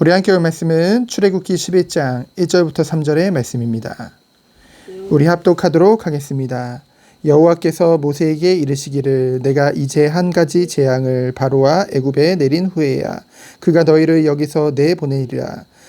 우리 함께 볼 말씀은 출애굽기 11장 1절부터 3절의 말씀입니다. 우리 합독하도록 하겠습니다. 여호와께서 모세에게 이르시기를 내가 이제 한 가지 재앙을 바로와 애굽에 내린 후에야 그가 너희를 여기서 내보내리라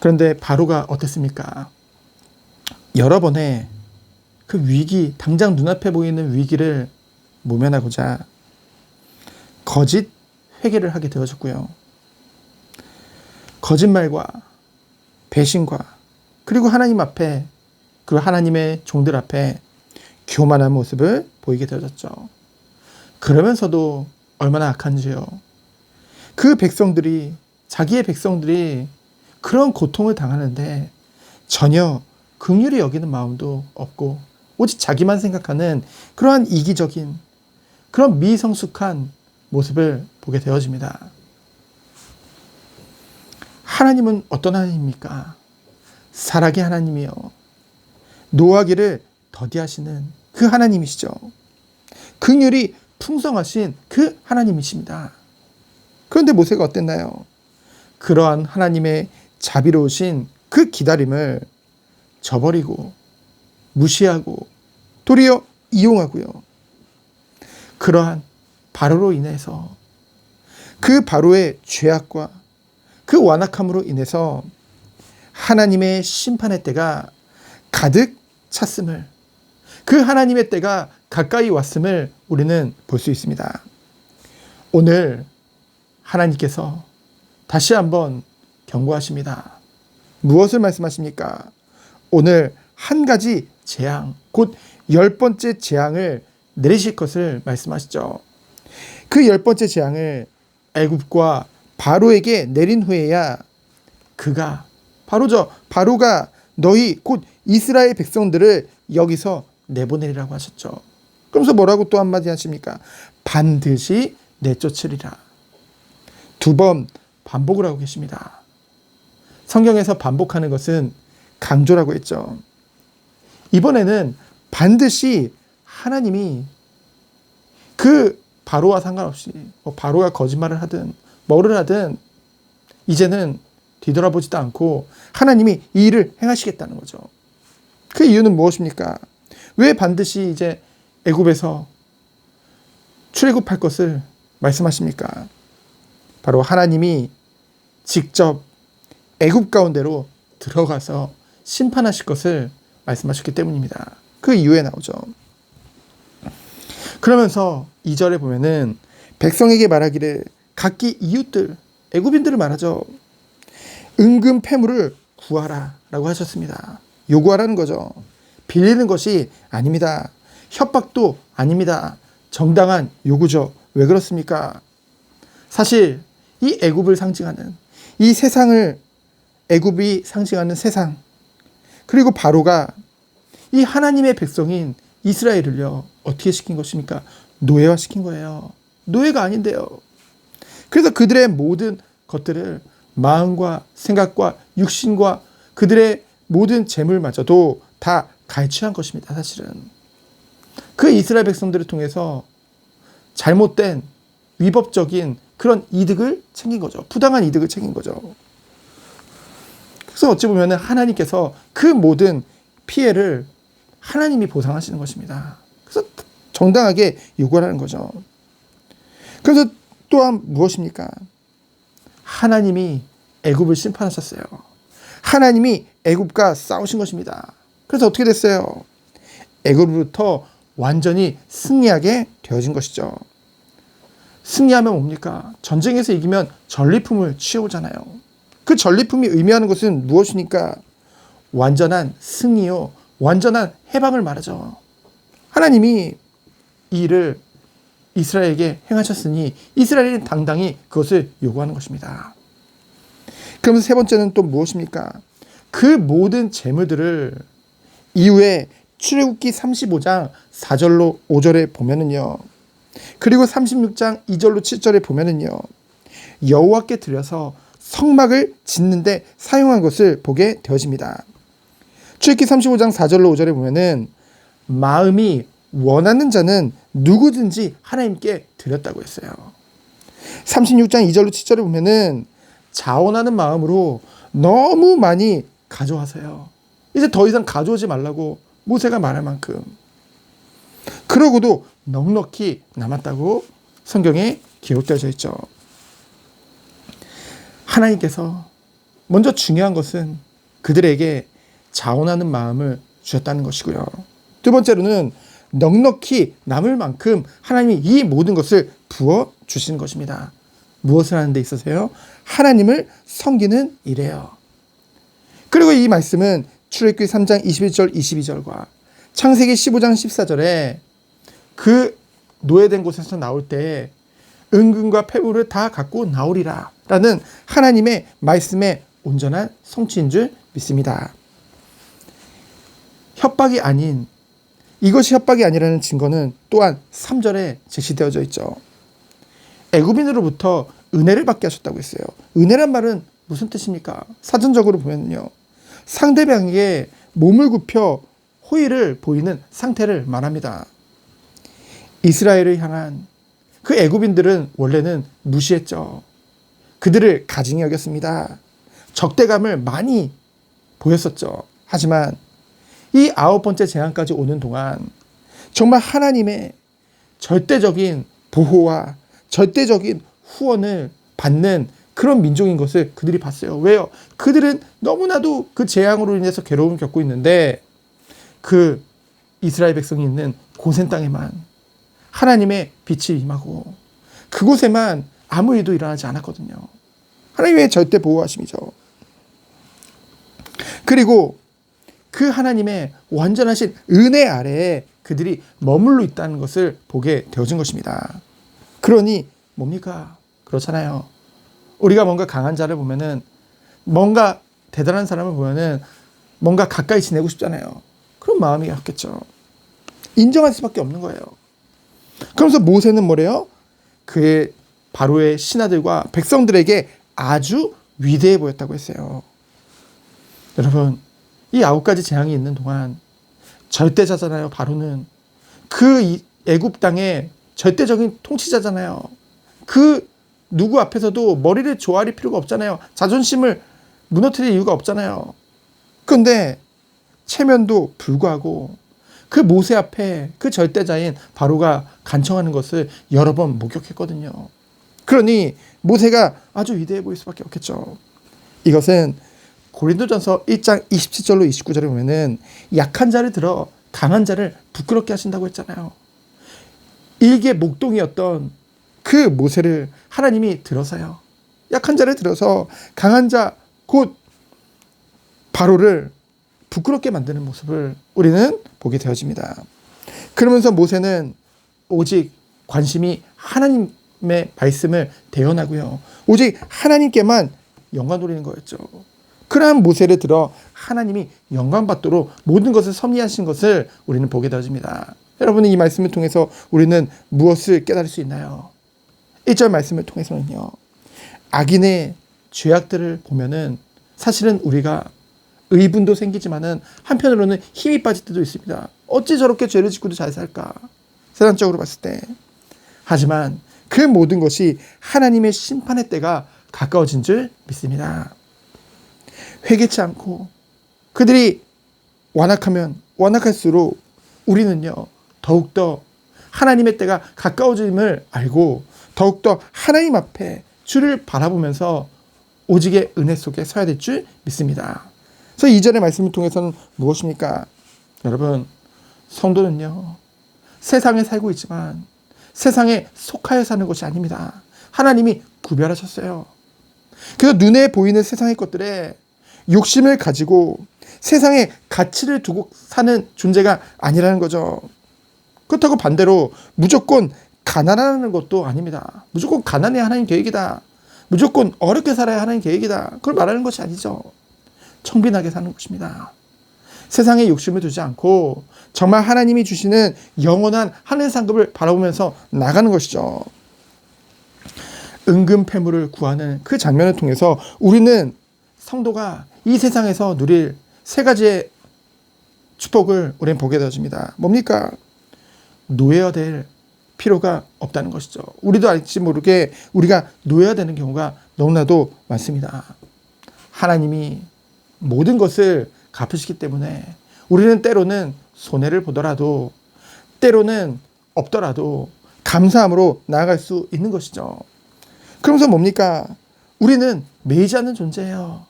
그런데 바로가 어땠습니까? 여러 번의 그 위기, 당장 눈앞에 보이는 위기를 모면하고자 거짓 회개를 하게 되어졌고요. 거짓말과 배신과 그리고 하나님 앞에 그 하나님의 종들 앞에 교만한 모습을 보이게 되어졌죠. 그러면서도 얼마나 악한지요. 그 백성들이 자기의 백성들이 그런 고통을 당하는데 전혀 긍휼히 여기는 마음도 없고 오직 자기만 생각하는 그러한 이기적인 그런 미성숙한 모습을 보게 되어집니다. 하나님은 어떤 하나님입니까? 사랑의 하나님이요. 노하기를 더디하시는 그 하나님이시죠. 긍휼이 풍성하신 그 하나님이십니다. 그런데 모세가 어땠나요? 그러한 하나님의 자비로우신 그 기다림을 저버리고 무시하고 도리어 이용하고요. 그러한 바로로 인해서 그 바로의 죄악과 그 완악함으로 인해서 하나님의 심판의 때가 가득 찼음을 그 하나님의 때가 가까이 왔음을 우리는 볼 수 있습니다. 오늘 하나님께서 다시 한번 경고하십니다. 무엇을 말씀하십니까? 오늘 한 가지 재앙, 곧 열 번째 재앙을 내리실 것을 말씀하시죠. 그 열 번째 재앙을 애굽과 바로에게 내린 후에야 그가 바로 저 바로가 너희 곧 이스라엘 백성들을 여기서 내보내리라고 하셨죠. 그러면서 뭐라고 또 한마디 하십니까? 반드시 내쫓으리라. 두 번 반복을 하고 계십니다. 성경에서 반복하는 것은 강조라고 했죠. 이번에는 반드시 하나님이 그 바로와 상관없이 뭐 바로가 거짓말을 하든 뭐를 하든 이제는 뒤돌아보지도 않고 하나님이 이 일을 행하시겠다는 거죠. 그 이유는 무엇입니까? 왜 반드시 이제 애굽에서 출애굽할 것을 말씀하십니까? 바로 하나님이 직접 애굽 가운데로 들어가서 심판하실 것을 말씀하셨기 때문입니다. 그 이유에 나오죠. 그러면서 2절에 보면은 백성에게 말하기를 각기 이웃들 애굽인들을 말하죠. 은금 패물을 구하라라고 하셨습니다. 요구하라는 거죠. 빌리는 것이 아닙니다. 협박도 아닙니다. 정당한 요구죠. 왜 그렇습니까? 사실 이 애굽을 상징하는 이 세상을 애굽이 상징하는 세상 그리고 바로가 이 하나님의 백성인 이스라엘을요 어떻게 시킨 것입니까? 노예화 시킨 거예요. 노예가 아닌데요. 그래서 그들의 모든 것들을 마음과 생각과 육신과 그들의 모든 재물마저도 다 갈취한 것입니다. 사실은 그 이스라엘 백성들을 통해서 잘못된 위법적인 그런 이득을 챙긴 거죠. 부당한 이득을 챙긴 거죠. 그래서 어찌 보면 하나님께서 그 모든 피해를 하나님이 보상하시는 것입니다. 그래서 정당하게 요구하는 거죠. 그래서 또한 무엇입니까? 하나님이 애굽을 심판하셨어요. 하나님이 애굽과 싸우신 것입니다. 그래서 어떻게 됐어요? 애굽으로부터 완전히 승리하게 되어진 것이죠. 승리하면 뭡니까? 전쟁에서 이기면 전리품을 취해오잖아요. 그 전리품이 의미하는 것은 무엇이니까? 완전한 승리요, 완전한 해방을 말하죠. 하나님이 이 일을 이스라엘에게 행하셨으니 이스라엘은 당당히 그것을 요구하는 것입니다. 그러면서 세 번째는 또 무엇입니까? 그 모든 재물들을 이후에 출애굽기 35장 4절로 5절에 보면은요. 그리고 36장 2절로 7절에 보면은요. 여호와께 드려서 성막을 짓는데 사용한 것을 보게 되어집니다. 출애굽기 35장 4절로 5절에 보면은 마음이 원하는 자는 누구든지 하나님께 드렸다고 했어요. 36장 2절로 7절에 보면은 자원하는 마음으로 너무 많이 가져와서요. 이제 더 이상 가져오지 말라고 모세가 말할 만큼. 그러고도 넉넉히 남았다고 성경에 기록되어져 있죠. 하나님께서 먼저 중요한 것은 그들에게 자원하는 마음을 주셨다는 것이고요. 두 번째로는 넉넉히 남을 만큼 하나님이 이 모든 것을 부어 주시는 것입니다. 무엇을 하는 데 있어서요? 하나님을 섬기는 일이에요. 그리고 이 말씀은 출애굽기 3장 21절 22절과 창세기 15장 14절에 그 노예된 곳에서 나올 때 은근과 패물을 다 갖고 나오리라 라는 하나님의 말씀의 온전한 성취인 줄 믿습니다. 협박이 아닌 이것이 협박이 아니라는 증거는 또한 3절에 제시되어져 있죠. 애굽인으로부터 은혜를 받게 하셨다고 했어요. 은혜란 말은 무슨 뜻입니까? 사전적으로 보면요. 상대방에게 몸을 굽혀 호의를 보이는 상태를 말합니다. 이스라엘을 향한 그 애굽인들은 원래는 무시했죠. 그들을 가증히 여겼습니다. 적대감을 많이 보였었죠. 하지만 이 아홉 번째 재앙까지 오는 동안 정말 하나님의 절대적인 보호와 절대적인 후원을 받는 그런 민족인 것을 그들이 봤어요. 왜요? 그들은 너무나도 그 재앙으로 인해서 괴로움을 겪고 있는데 그 이스라엘 백성이 있는 고센 땅에만 하나님의 빛이 임하고 그곳에만 아무 일도 일어나지 않았거든요. 하나님의 절대 보호하심이죠. 그리고 그 하나님의 완전하신 은혜 아래에 그들이 머물러 있다는 것을 보게 되어진 것입니다. 그러니 뭡니까? 그렇잖아요. 우리가 뭔가 강한 자를 보면은 뭔가 대단한 사람을 보면은 뭔가 가까이 지내고 싶잖아요. 그런 마음이 없겠죠. 인정할 수밖에 없는 거예요. 그러면서 모세는 뭐래요? 그의 바로의 신하들과 백성들에게 아주 위대해 보였다고 했어요. 여러분, 이 아홉 가지 재앙이 있는 동안 절대자잖아요. 바로는 그 애굽 땅의 절대적인 통치자잖아요. 그 누구 앞에서도 머리를 조아릴 필요가 없잖아요. 자존심을 무너뜨릴 이유가 없잖아요. 그런데 체면도 불구하고 그 모세 앞에 그 절대자인 바로가 간청하는 것을 여러 번 목격했거든요. 그러니 모세가 아주 위대해 보일 수밖에 없겠죠. 이것은 고린도전서 1장 27절로 29절에 보면은 약한 자를 들어 강한 자를 부끄럽게 하신다고 했잖아요. 일개 목동이었던 그 모세를 하나님이 들어서요. 약한 자를 들어서 강한 자 곧 바로를 부끄럽게 만드는 모습을 우리는 보게 되어집니다. 그러면서 모세는 오직 관심이 하나님 의 말씀을 대연하고요. 오직 하나님께만 영광 돌리는 거였죠. 그러한 모세를 들어 하나님이 영광 받도록 모든 것을 섭리하신 것을 우리는 보게 되어집니다. 여러분 이 말씀을 통해서 우리는 무엇을 깨달을 수 있나요? 1절 말씀을 통해서는요. 악인의 죄악들을 보면은 사실은 우리가 의분도 생기지만은 한편으로는 힘이 빠질 때도 있습니다. 어찌 저렇게 죄를 짓고도 잘 살까? 세상적으로 봤을 때. 하지만 그 모든 것이 하나님의 심판의 때가 가까워진 줄 믿습니다. 회개치 않고 그들이 완악하면 완악할수록 우리는요 더욱더 하나님의 때가 가까워짐을 알고 더욱더 하나님 앞에 주를 바라보면서 오직의 은혜 속에 서야 될 줄 믿습니다. 그래서 이전의 말씀을 통해서는 무엇입니까? 여러분, 성도는요, 세상에 살고 있지만 세상에 속하여 사는 것이 아닙니다. 하나님이 구별하셨어요. 그래서 눈에 보이는 세상의 것들에 욕심을 가지고 세상에 가치를 두고 사는 존재가 아니라는 거죠. 그렇다고 반대로 무조건 가난하는 것도 아닙니다. 무조건 가난해 하나님 계획이다. 무조건 어렵게 살아야 하는 계획이다. 그걸 말하는 것이 아니죠. 청빈하게 사는 것입니다. 세상에 욕심을 두지 않고 정말 하나님이 주시는 영원한 하늘 상급을 바라보면서 나가는 것이죠. 은금 패물을 구하는 그 장면을 통해서 우리는 성도가 이 세상에서 누릴 세 가지의 축복을 우리는 보게 되어집니다. 뭡니까? 노예가 될 필요가 없다는 것이죠. 우리도 알지 모르게 우리가 노예가 되는 경우가 너무나도 많습니다. 하나님이 모든 것을 갚으시기 때문에 우리는 때로는 손해를 보더라도 때로는 없더라도 감사함으로 나아갈 수 있는 것이죠. 그러면서 뭡니까? 우리는 매이지 않는 존재예요.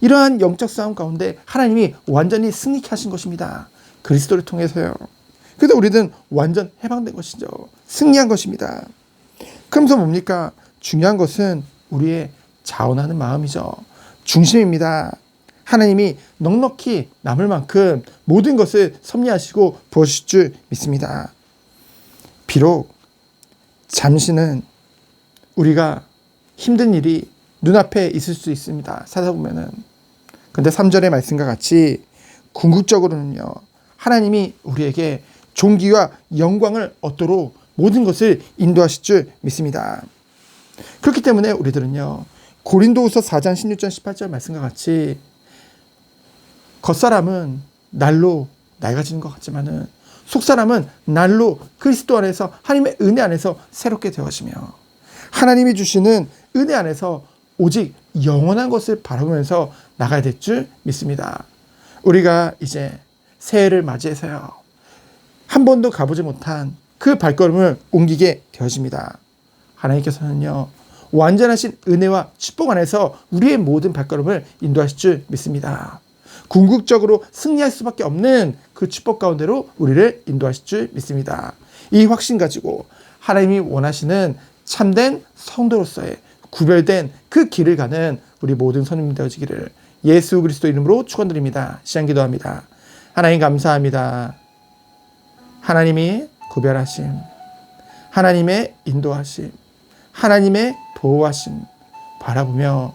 이러한 영적 싸움 가운데 하나님이 완전히 승리케 하신 것입니다. 그리스도를 통해서요. 그래서 우리는 완전 해방된 것이죠. 승리한 것입니다. 그러면서 뭡니까? 중요한 것은 우리의 자원하는 마음이죠. 중심입니다. 하나님이 넉넉히 남을 만큼 모든 것을 섭리하시고 부어주실 줄 믿습니다. 비록 잠시는 우리가 힘든 일이 눈앞에 있을 수 있습니다. 살아보면은. 근데 3절의 말씀과 같이 궁극적으로는요. 하나님이 우리에게 존귀와 영광을 얻도록 모든 것을 인도하실 줄 믿습니다. 그렇기 때문에 우리들은요. 고린도후서 4장 16절 18절 말씀과 같이 겉사람은 날로 낡아지는 것 같지만은 속사람은 날로 그리스도 안에서 하나님의 은혜 안에서 새롭게 되어지며 하나님이 주시는 은혜 안에서 오직 영원한 것을 바라보면서 나가야 될 줄 믿습니다. 우리가 이제 새해를 맞이해서요. 한 번도 가보지 못한 그 발걸음을 옮기게 되어집니다. 하나님께서는요. 완전하신 은혜와 축복 안에서 우리의 모든 발걸음을 인도하실 줄 믿습니다. 궁극적으로 승리할 수밖에 없는 그 축복 가운데로 우리를 인도하실 줄 믿습니다. 이 확신 가지고 하나님이 원하시는 참된 성도로서의 구별된 그 길을 가는 우리 모든 선임 되어지기를 예수 그리스도 이름으로 축원드립니다. 시간 기도합니다. 하나님 감사합니다. 하나님이 구별하심, 하나님의 인도하심, 하나님의 보호하심 바라보며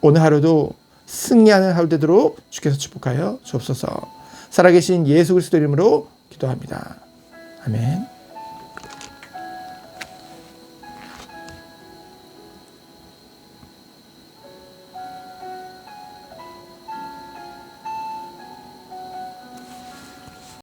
오늘 하루도 승리하는 하루 되도록 주께서 축복하여 주옵소서. 살아계신 예수 그리스도 이름으로 기도합니다. 아멘.